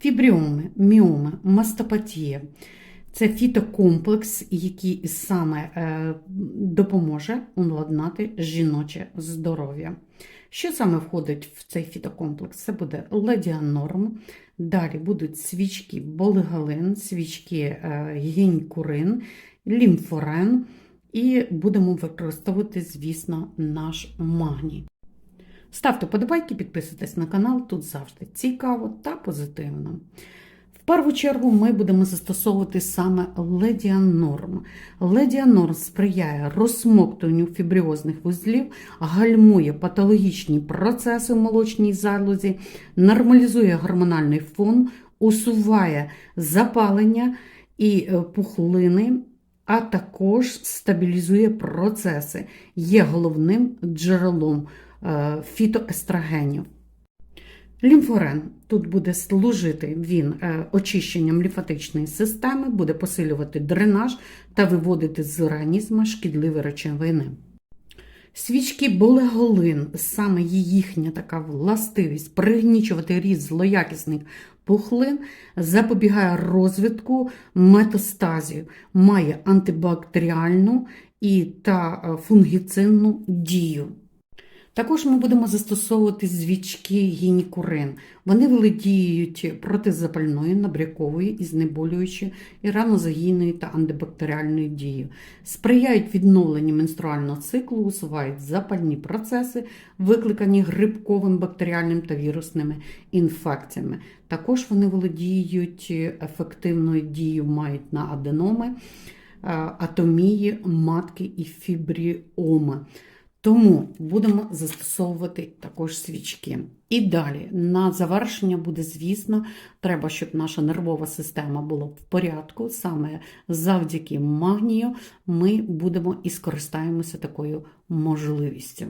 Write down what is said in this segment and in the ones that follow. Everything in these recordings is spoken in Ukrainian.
Фібріоми, міоми, мастопатія. Це фітокомплекс, який саме е, допоможе уладнати жіноче здоров'я. Що саме входить в цей фітокомплекс? Це буде ладіанорм, далі будуть свічки болигалин, свічки е, гінькурин, лімфорен, і будемо використовувати, звісно, наш магній. Ставте подобайки, підписуйтесь на канал, тут завжди цікаво та позитивно. В першу чергу ми будемо застосовувати саме ледіанорм. Ледіанорм сприяє розсмоктуванню фібріозних вузлів, гальмує патологічні процеси в молочній залозі, нормалізує гормональний фон, усуває запалення і е, пухлини, а також стабілізує процеси, є головним джерелом фітоестрогенів. Лімфорен тут буде служити він е, очищенням лімфатичної системи, буде посилювати дренаж та виводити з організму шкідливі речовини. Свічки болеголин, саме їхня така властивість пригнічувати ріст злоякісних пухлин, запобігає розвитку метастазів, має антибактеріальну і та е, фунгіцинну дію. Також ми будемо застосовувати звічки гінікурин. Вони володіють протизапальною, набряковою і знеболюючою і ранозагійною та антибактеріальною дією, сприяють відновленню менструального циклу, усувають запальні процеси, викликані грибковим бактеріальним та вірусними інфекціями. Також вони володіють ефективною дією, мають на аденоми, е, атомії, матки і фібріоми. Тому будемо застосовувати також свічки. І далі, на завершення буде, звісно, треба, щоб наша нервова система була в порядку. Саме завдяки магнію ми будемо і скористаємося такою можливістю.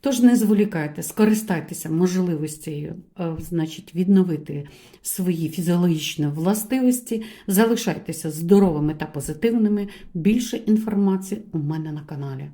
Тож не зволікайте, скористайтеся можливістю е, значить, відновити свої фізіологічні властивості, залишайтеся здоровими та позитивними. Більше інформації у мене на каналі.